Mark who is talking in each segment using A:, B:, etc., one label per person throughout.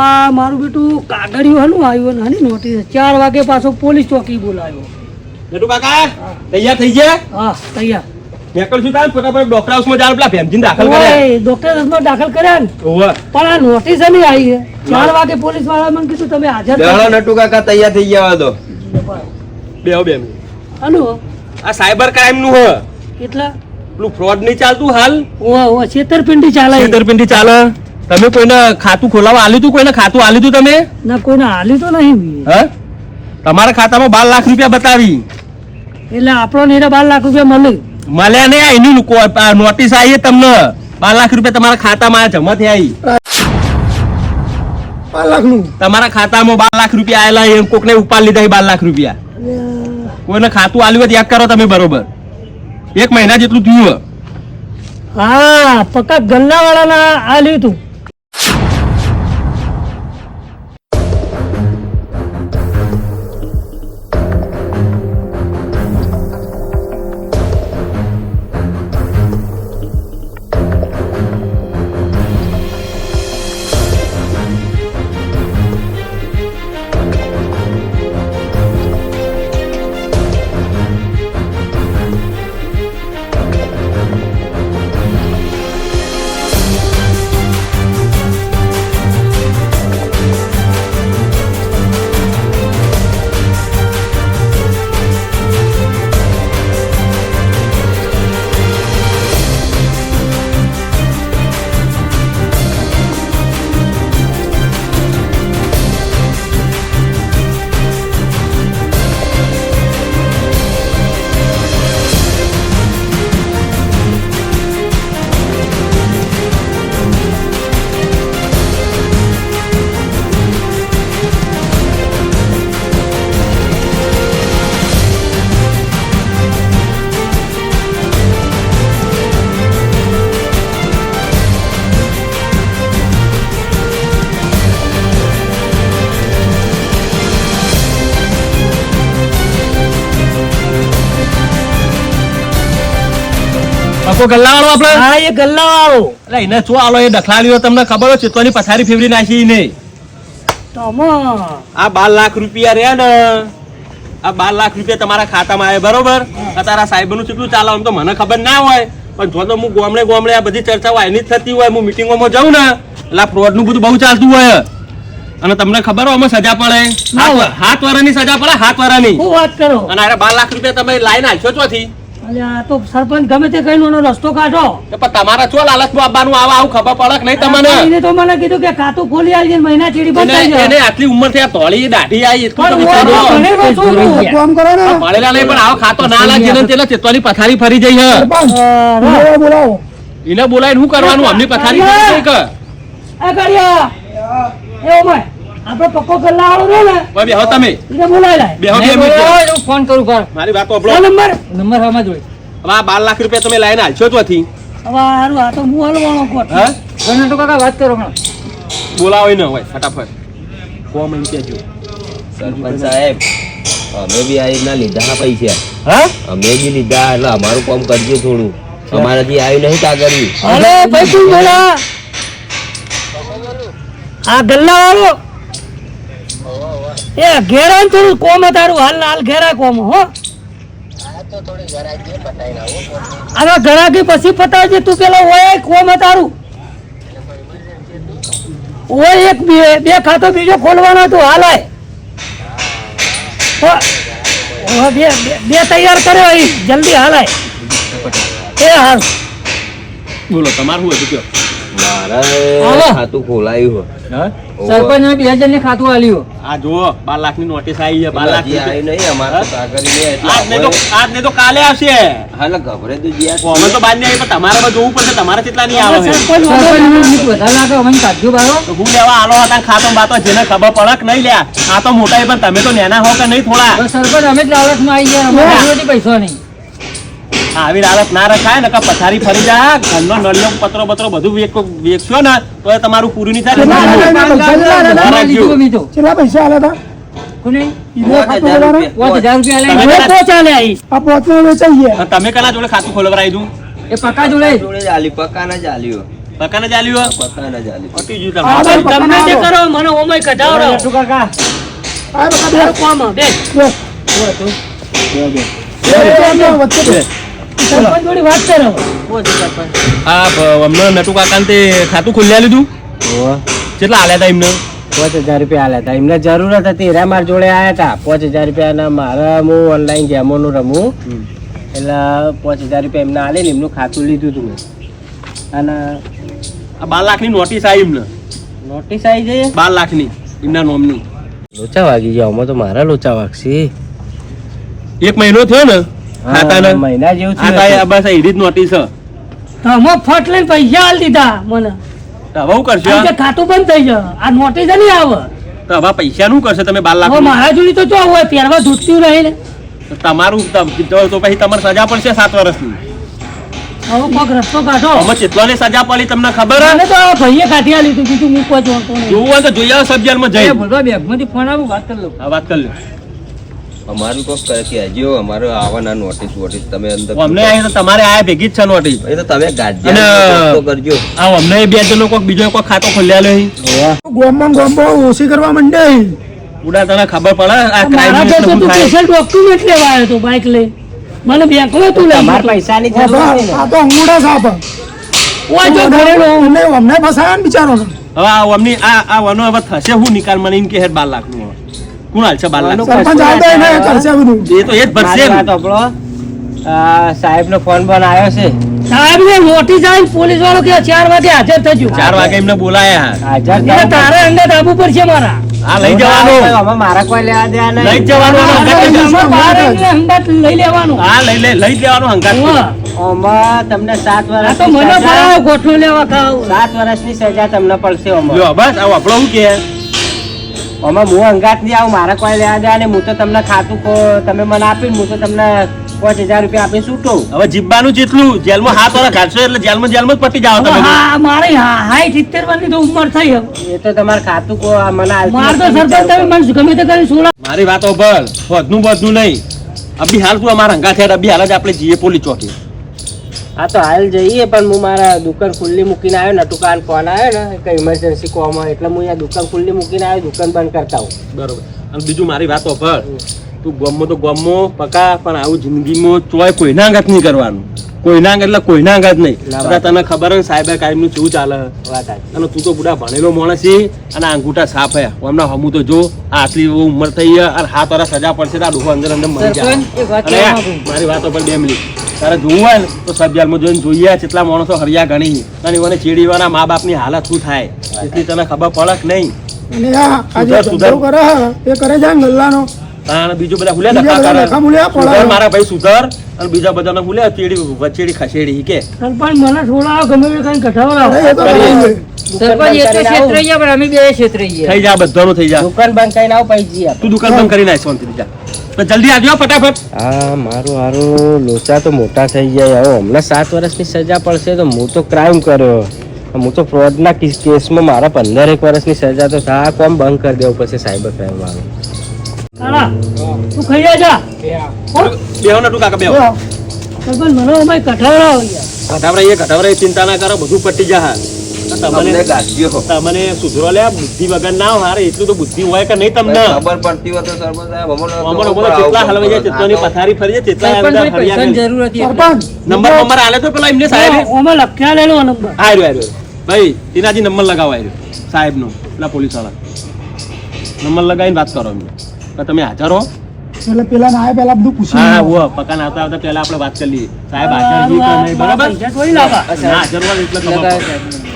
A: આ મારું બેટું કાગળિયું હાનું આવ્યું ને હાની નોટિસ. ચાર વાગે પાછો પોલીસ ચોકી બોલાવ્યો
B: બેટું કાકા તૈયાર થઈ ગયા?
A: હા તૈયાર.
B: મેકલ શું થાય? ફટાફટ ડોક્ટર હાઉસમાં જાવ પેલા ભેમજીને દાખલ કર્યા
A: ડોક્ટર હાઉસમાં દાખલ કર્યા ને? પણ આ નોટિસ નહીં આવી છે. ચાર વાગે પોલીસવાળા મને કીધું તમે હાજર
C: બેહો નટુ કાકા તૈયાર થઈ ગયા તો.
B: બેહો બે
A: હલો.
B: આ સાયબર ક્રાઇમનું હ.
A: કેટલા?
B: પેલું ફ્રોડ નહીં ચાલતું હાલ?
A: ઓ ઓ છેતરપિંડી ચાલે.
B: છેતરપિંડી ચાલે. તમે કોઈને ખાતું ખોલાવા આલ્યું તું? કોઈને ખાતું આલ્યું તું તમે?
A: ના કોઈને આલ્યું તો નહીં
B: હ? તમારા ખાતામાં બાર લાખ રૂપિયા બતાવી.
A: એટલે આપણો નીરે બાર લાખ રૂપિયા મળે.
B: મળ્યા નહીં આ એની નોટિસ આવી તમને. બાર લાખ રૂપિયા તમારા ખાતામાં જમા થયા.
A: બાર લાખનું?
B: તમારા ખાતામાં બાર લાખ રૂપિયા આયેલા એમ કોકને ઉપાડ લીધા બાર લાખ રૂપિયા. કોઈને ખાતું આલ્યું યાદ કરો તમે બરોબર. એક મહિના જેટલું થયું હા
A: પક્કા ગલ્લા વાળાના આલ્યું તું
B: ગલ્લા ગલ્લાવાળો આપણે?
A: હા એ ગલ્લા વાળો
B: એટલે એને શું આલો એ દખલાલીઓ તમને ખબર હોય ચેતવાની પથારી ફેવરી નાખી
A: ને
B: આ બાર લાખ રૂપિયા રહ્યા ને આ બાર લાખ રૂપિયા તમારા ખાતામાં આવે બરોબર? તારા સાહેબનું કેટલું ચાલે આમ તો મને ખબર ના હોય પણ જો તો હું ગોમડે ગોમડે આ બધી ચર્ચાઓ એની જ થતી હોય હું મિટિંગોમાં જાઉં ને એટલે આ ફ્રોડનું બધું બહુ ચાલતું હોય. અને તમને ખબર હોય અમે સજા પડે.
A: ના.
B: હાથ વાળાની સજા પડે હાથ વાળાની
A: શું વાત કરો?
B: અને અરે બાર લાખ રૂપિયા તમે લાઈન આલશો ચોથી.
A: તો સરપંચ ગમે તે કઈ રસ્તો કાઢો.
B: તમારા ચો લાલચમાં આપવાનું આવા આવું ખબર પડક નહીં તમને?
A: એને તો મને કીધું કે ખાતું ખોલી આવી ને મહિના ચીડી બંધ થઈ
B: એને એને આટલી ઉંમરથી આ તોળી દાઢી આવી
A: ભણેલા
B: નહીં પણ આવો ખાતો ના લાગે ને તેલા ચેતવાની પથારી ફરી જઈ હે.
A: અ,
B: એને બોલાવીને શું કરવાનું? અમની પથારી ફરી ગઈ કે?
A: આ ગાડિયા એ ઓમાય આપણો પક્કો કલ્લા વાળો રહ્યો ને?
B: બેહો તમે.
A: એટલે બોલાય લાય
B: બેહો બે મિનિટ.
D: હું ફોન કરું પર
B: મારી વાત સાંભળો
A: નંબર?
D: નંબર હમણાં હોય.
B: હવે આ બાર લાખ રૂપિયા તમે લાઈને હાલશો ચોથી
A: હવે હારું આ તો હું હલવાનો કોટ
B: હે?
D: તો કાકા વાત કરો હમણાં.
B: બોલાવો ને હોય ફટાફટ. ફોર્મ અહીં કહેજો.
C: સરપંચ સાહેબ અમે બી આ રીતના લીધા પૈસા.
B: હા?
C: અમે બી લીધા એટલે અમારું કામ કરજો થોડું. અમારાથી આવ્યું નહીં કાગળિયું.
A: અરે પૈસા તું આ ગલ્લા વાળો એ ઘેરા થોડું કોમ તારું, હાલ હાલ ઘેરા કોમ હો. હવે ઘરાકી પછી પતાવજે, તું પેલો ઓય કોમ તારું. ઓય એક, બે ખાતો બીજો ખોલવાનો તો હાલાય બે, બે- તૈયાર કર્યો અહીં, જલ્દી હાલાય એ હાલ.
B: બોલો, તમારું હતું કયો.
C: મારે ખાતું ખોલાયું
B: હા.
D: સરપંચ બે ને ખાતું આલ્યું
B: આ જુઓ બાર લાખની નોટિસ આવી છે બાર લાખ
C: હજી નહીં અમારે તો કાગળિયું એટલે
B: આજ નહીં તો
C: આપણે-
B: આજ નહીં તો કાલે આવશે.
C: હાલે ગભરે તો જ્યાં
B: અમે તો બાર નહીં આવી પણ તમારે પણ જોવું પડશે તમારે કેટલા નહીં આવે
A: સરપંચ
D: વધારે લાગે અમે કાઢજો બારો.
B: હું લેવા આલો હતા ખાતો બાતો જેને ખબર પડક નહીં નહીં લ્યા. આ તો મોટા પણ તમે તો નેના હો કે નહીં થોડા?
D: સરપંચ અમે જ લાલચમાં આવી ગયા અમે પૈસો નહીં.
B: આવી હાલત ના રખાય ને પથારી ફરી જાય. ઘરનો નળિયો પત્રો બત્રો બધું વેચશો ને તો એ તમારું પૂરું નહીં થાય.
E: કેટલા પૈસા
C: હજાર રૂપિયા.
B: તમે કના જોડે ખાતું ખોલવરાઈ દઉં.
D: એ જોડે.
C: જોડે જ જ
B: ચાલ્યું
D: જે કરો મને ઓમય કઢાવડો.
A: આ.
D: કોમ બે.
A: સરપંચ જોડે વાત કરો.
B: આ હમણાં નટુ કાકાને તે ખાતું ખોલ્યા લીધું કેટલા આલ્યા હતા એમને?
E: પાંચ હજાર રૂપિયા હાલ્યા હતા એમને જરૂરત હતી એરા માર જોડે આવ્યા હતા પાંચ હજાર રૂપિયાના મારા હું ઓનલાઈન ગેમોનું રમું. એટલે પાંચ હજાર રૂપિયા એમને આલે ને એમનું ખાતું લીધું હતું મેં. અને
B: આ બાર લાખની નોટિસ આવી એમને.
E: નોટિસ આવી જઈએ
B: બાર લાખની એમના નોમની.
E: લોચા વાગી ગયા. આમાં તો મારા લોચા વાગશે.
B: એક મહિનો થયો ને ખાતાને
E: મહિના જેવું
B: આ આ બસ આ જ નોટિસ છે.
A: તમે ફટ લઈને પૈસા આલ દીધા મને.
B: હવે શું કરશો
A: કારણ ખાતું બંધ થઈ જાય આ નોટિસ નહીં આવે.
B: તો હવે પૈસા નું કરશે તમે બાર લાખ
A: મારા જોડી તો જો હોય પહેરવા ધૂતતું નહીં ને.
B: તમારું તો તો પછી તમારે સજા પડશે સાત વર્ષની.
A: હવે કોક રસ્તો કાઢો.
B: અમે ચેટલાને સજા પડી તમને ખબર હે?
A: મને તો કાઢી આલી હતું બીજું મૂકવા જોતો નહીં.
B: જોવું હોય તો જોઈ. આવો
D: બોલવા બેગમાંથી ફોન આવું વાત કરી
B: વાત કરી લો.
C: અમારું કોક કરે કે અમારે આવવાના નોટિસ વોટિસ તમે અંદર
B: અમને અહીં તો તમારે આ ભેગી જ છે નોટિસ
C: એ તો તમે તો કરજો.
B: આ અમને બે જણનો કોક બીજો કોક ખાતો ખોલ્યા લે
A: ગોમમાં ગોમબો ઓછી કરવા માંડે.
B: ઉડા તને ખબર પડે? આ
A: મારા
B: ક્રાઇમ
A: તો તું સ્પેશિયલ ડોક્યુમેન્ટ લેવા આવ્યો તો બાઇક લઈ. મને બેંકમાં તું લઈ
E: પૈસા ની જરૂર.
A: આ તો ઉડા સાપ. ઓય જો ઘરેડો અમને અમને ફસાયા બિચારો
B: હવે આ અમની આ આ વનો હવે થશે હું નિકાલ મને એમ કે હેડ 12 લાખનું કોણ હાલશે બાર લાખ?
E: સરપંચ આવતો એને કરશે
B: એ તો એ જ ભરશે
E: મારી વાત સાંભળો. ફોન પણ આવ્યો છે.
A: સાહેબ ને મોટી જાય પોલીસ વાળો કે ચાર વાગે હાજર થજો
B: ચાર વાગે એમને બોલાયા.
E: હાજર
A: એટલે તારે અંદર આબુ પડશે મારા.
B: આ લઈ જવાનું.
E: મારા કોઈ લેવા દેવા નહીં.
B: લઈ જવાનું આનો લઈ જવાનું.
A: આમાં બહાર આવીને અંગાત લઈ લેવાનું.
B: હા લઈ લઈ લઈ જ જવાનું હંગાત
E: તમને સાત
A: વર્ષ તો મને
E: સજા-
A: લેવા ખાવ
E: સાત વર્ષની સજા તમને પડશે.
B: બસ આવો આપણો શું કે
E: આમાં હું અંગાત નહીં આવું મારા કોઈ લેવા દેવા ને હું તો તમને ખાતું કો- તમે મને આપીને હું તો તમને પાંચ હજાર રૂપિયા આપી છૂટું
B: હવે જીબ્બાનું જેટલું જેલમાં હાથ વાળા ઘાલશો એટલે જેલમાં જેલમાં જ પતી જાવ તમે.
A: હા મારી હાઈટ સિત્તેર વર્ષની તો ઉંમર થઈ હવે.
E: એ તો તમારે ખાતું કો મને
A: મારે તો સરપંચ તમે મને ગમે તે કરી સોડા.
B: મારી વાતો બસ બધું બધું નહીં. અબી હાલ તું અમારા હંગા થયા અબી હાલ જ આપણે જઈએ પોલીસ ચોકી.
E: હા તો હાલ જઈએ પણ હું મારા દુકાન ખુલ્લી મૂકીને આવ્યો ને દુકાન કોલ આવ્યો ને કે ઇમરજન્સી કોમ હોય એટલે હું અહીંયા દુકાન ખુલ્લી મૂકીને આવ્યો દુકાન બંધ કરતા હું
B: બરોબર. અને બીજું મારી વાતો ભર તું ગમો તો ગમો પકા પણ આવું જિંદગીમાં ચોય કોઈના અંગત નહીં કરવાનું. કોઈના અંગ એટલે કોઈના અંગત નહીં.
E: ના,
B: તને ખબર હોય સાહેબ કાયમનું શું ચાલે. અને તું તો બુડા ભણેલો માણસ છે અને આ અંગૂઠા સાફ હે હમણાં હમું તો જો આ આટલી ઉંમર થઈ અને હાથ વાળા સજા પડશે તો આ ડોહો અંદર અંદર મરી જાય. મારી વાતો પર બે મિનિટ તારે જોવું હોય ને તો સબજારમાં જોઈને જોઈએ કેટલા માણસો હરિયા ગણી અને મને ચીડીવાના મા બાપની હાલત શું થાય? એટલી તને ખબર પડે કે નહીં? બીજું બધા ભૂલ્યા મારા ભાઈ સુધર અને બીજા બધાને ભૂલ્યા ચેડી વચેડી ખસેડી કે.
A: પણ મને થોડા ગમે કઈ
F: દે.
D: સરપંચ એ તો ક્ષેત્રઈ પણ અમે બે ક્ષેત્રઈ
B: થઈ જા બધાનું થઈ જા.
E: દુકાન બંધ કરીને આવું પૈસા જઈએ
B: તું દુકાન બંધ કરીને આય શાંતિથી જા. જલ્દી આવજો ફટાફટ.
E: હા મારું હારું લોચા તો મોટા થઈ ગયા હવે હમણાં સાત વર્ષની સજા પડશે તો હું તો ક્રાઇમ કર્યો. હું તો ફ્રોડના કેસમાં મારા પંદર એક વર્ષની સજા તો આ કોમ બંધ કરી દેવું પડશે સાયબર ક્રાઇમ વાળું.
A: તું ખાઈ જા
B: બેહો ને તું કાકા બેહો.
A: મને અમારે કઢાવડાવો
B: એ ઘટાવરા ચિંતા ના કરો બધું પટી જા હા
C: તમને
B: તમને સુધરો લે બુદ્ધિ વગર ના હારે એટલું તો બુદ્ધિ હોય કે નહીં તમને?
C: ખબર પડતી હોય તો સરપંચ સાહેબ
B: અમર અમર કેટલા હલવાઈ જાય ચેતવાની પથારી ફરી જાય અંદર.
D: જરૂર હતી
B: નંબર નંબર આલે તો પેલા એમને સાહેબ.
A: ઓમાં લખ્યા લેલો નંબર.
B: આર્યો આર્યો ભાઈ તેનાથી નંબર લગાવો આર્યો સાહેબ નો પેલા પોલીસવાળા નંબર લગાવીને વાત કરો એમને. તમે હાજર હો.
F: એટલે પેલા ના આવે પેલા બધું પૂછી
B: હા વો પકાન આવતા આવતા પહેલા આપણે વાત કરી લઈએ. સાહેબ હાજર બરાબર? હાજર હોય એટલે ખબર.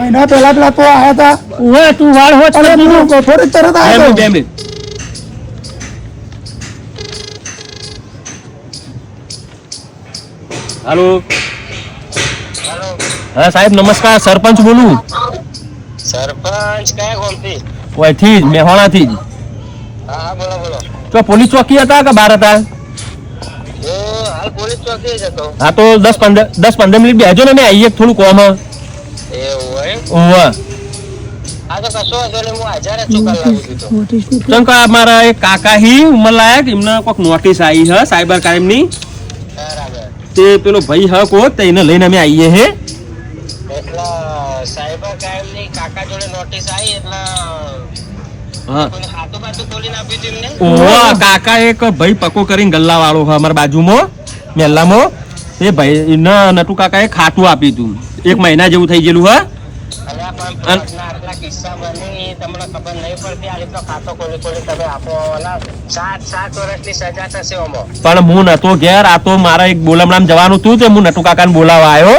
F: મહિના પહેલા પેલા તો આયા હતા
A: ઓય તું વાળ હોત
F: અરે
A: કરતી
F: હું બપોરે જ તરત
B: બે
F: આવ્યો
B: મિનિટ
F: હતો.
B: બે મિનિટ હાલો હા સાહેબ નમસ્કાર સરપંચ બોલું
E: સરપંચ કયા ગોમતી
B: ઓયથી જ મેહોણાથી જ
E: હા બોલો બોલો
B: તો પોલીસ ચોકી હતા કે બાર હતા
E: હું હાલ પોલીસ ચોકી જ હતો
B: હા તો દસ પંદર દસ પંદર મિનિટ બેહજો ને મેં આવીએ થોડું કોમ
E: એવું હું
B: મારા એક કાકા હી ઉંમર લાયક એમને કોઈક નોટિસ આવી છે સાયબર
E: ક્રાઇમની.
B: તે પેલો ભાઈ હ કો તો એને લઈને અમે આવીએ હે.
E: સાયબર ક્રાઇમની કાકા જોડે નોટિસ આવી એટલે
B: હા. એક ભાઈ પકો કરીને ગલ્લા વાળો છે અમારા બાજુમાં મેલ્લામાં એ ભાઈ નટુ કાકાએ ખાતું આપ્યું હતું એક મહિના જેવું થઈ ગયેલું હા
E: અલ્યા પણ
B: અન-
E: ફ્રોડના આટલા કિસ્સા બની તમને ખબર નહીં પડતી આ રીતનો ખાતો ખોલી ખોલી તમે આપો સાત સાત વર્ષની સજા થશે ઓમાં.
B: પણ હું નતો ઘેર આ તો મારા એક બોલમણામ જવાનું હતું તે હું નટુ કાકાને બોલાવવા આવ્યો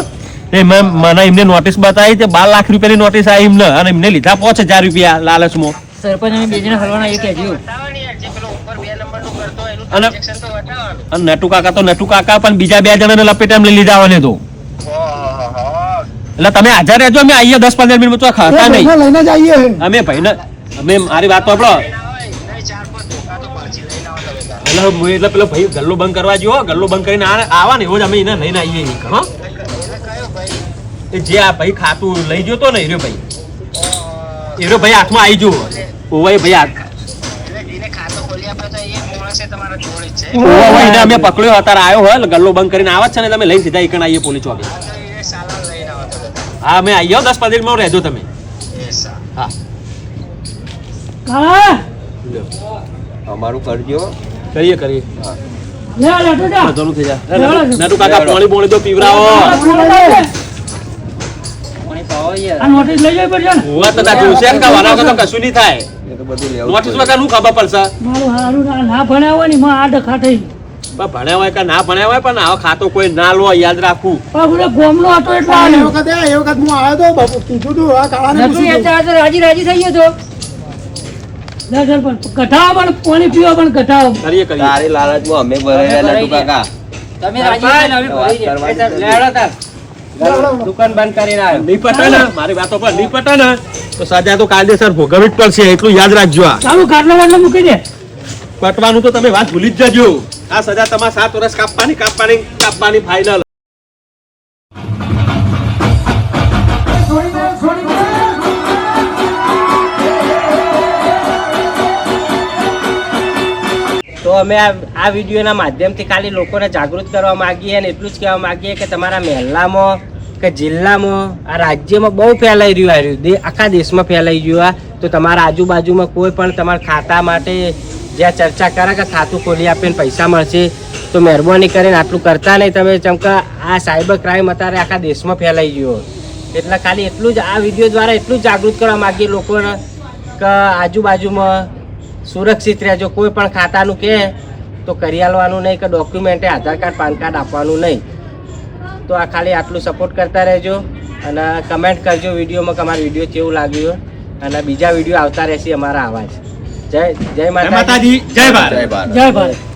B: એ મેં મને એમને નોટિસ બતાવી તે બાર લાખ રૂપિયાની નોટિસ આવી એમને અને એમને લીધા પાંચ હજાર રૂપિયા લાલચમાં.
D: સરપંચ અમે બે હલવાના એ કહેજો.
E: બતાવવાની યાર, જે પેલો ઉપર બે નંબરનું કરતો હોય એનું
B: અને- નટુ કાકા તો નટુ કાકા પણ બીજા બે જણાને લપેટ એમ લઈ લીધા હોય ને તો. એટલે તમે હાજર રહેજો અમે આઈએ દસ પંદર મિનિટ તો ખાતા નહીં.
F: લઈને
B: અમે ભાઈને અમે મારી વાત. એટલે હું એટલે પેલો ભાઈ ગલ્લો બંધ કરવા ગયો ગલ્લો બંધ કરીને આવા ને એવો જ અમે એને લઈને આવીએ એ જે આ ભાઈ ખાતું લઈ ગયો તો ને એરો ભાઈ. એરો ભાઈ હાથમાં આવી ગયો. ઓવાય ભાઈ હાથ.
E: જ
B: અમે પકડ્યો અત્યારે આવ્યો હોય ગલ્લો બંધ કરીને આવે છે ને તમે લઈ સીધા એકણ આવીએ પોલીસ ચોકી. હા અમે આવી દસ પંદરમાં રહેજો તમે. હા.
A: હા.
C: અમારું કરજો
B: કરીએ કરીએ.
A: લે
B: જરૂર થઈ જાય. નટુ કાકા પોણી પોણી તો પીવરાવો.
A: નોટિસ લઈ જવી પડશે ને
B: ઓવા તો જોશે ને કે તો કશું નહીં થાય.
C: તો બધું લેવું
B: નોટિસ વગર શું ખબર પડશે?
A: મારું હારું ના ના ભણ્યા હોય ને માં આ ડખા થઈ.
B: ભણ્યા હોય કે ના ભણ્યા હોય પણ આવો ખાતો કોઈ ના લો યાદ રાખવું.
A: પણ ગોમનો હતો એટલે
F: એ
A: આલ્યો.
F: એ વખત હું આવ્યો તો બાપુ કીધું આ કાળાને પૂછ્યું
D: રાજી રાજી થઈ ગયો
B: સજા કાયદેસર ભોગવવી જ પડશે એટલું યાદ રાખજો
A: ચાલુ મૂકી દે.
B: પટવાનું તો તમે વાત ભૂલી જ જજો. આ સજા તમારે સાત વર્ષ કાપવાની કાપવાની કાપવાની ફાઇનલ
E: તો અમે આ વિડીયોના માધ્યમથી ખાલી લોકોને જાગૃત કરવા માંગીએ અને એટલું જ કહેવા માંગીએ કે તમારા મહેલામાં કે જિલ્લામાં આ રાજ્યમાં બહુ ફેલાઈ રહ્યું આ આખા દેશમાં ફેલાઈ ગયું આ. તો તમારા આજુબાજુમાં કોઈ પણ તમારા ખાતા માટે જ્યાં ચર્ચા કરે કે ખાતું ખોલી આપીને પૈસા મળશે, તો મહેરબાની કરીને આટલું કરતા નહીં. તમે ચમકા આ સાયબર ક્રાઇમ અત્યારે આખા દેશમાં ફેલાઈ ગયો. એટલે ખાલી એટલું જ, આ વીડિયો દ્વારા એટલું જાગૃત કરવા માગીએ લોકોને કે આજુબાજુમાં સુરક્ષિત રહેજો. કોઈ પણ ખાતાનું કહે તો કરી આલવાનું નહીં કે ડોક્યુમેન્ટે આધાર કાર્ડ, પાન કાર્ડ આપવાનું નહીં. તો આ ખાલી આટલું સપોર્ટ કરતા રહેજો અને કમેન્ટ કરજો વિડીયોમાં કે વીડિયો કેવું લાગ્યું અને બીજા વીડિયો આવતા રહેશે અમારા આવાજ જય જય
B: જય
E: માતા
B: માતાજી. જય ભારત
C: જય ભારત.
A: જય ભારત.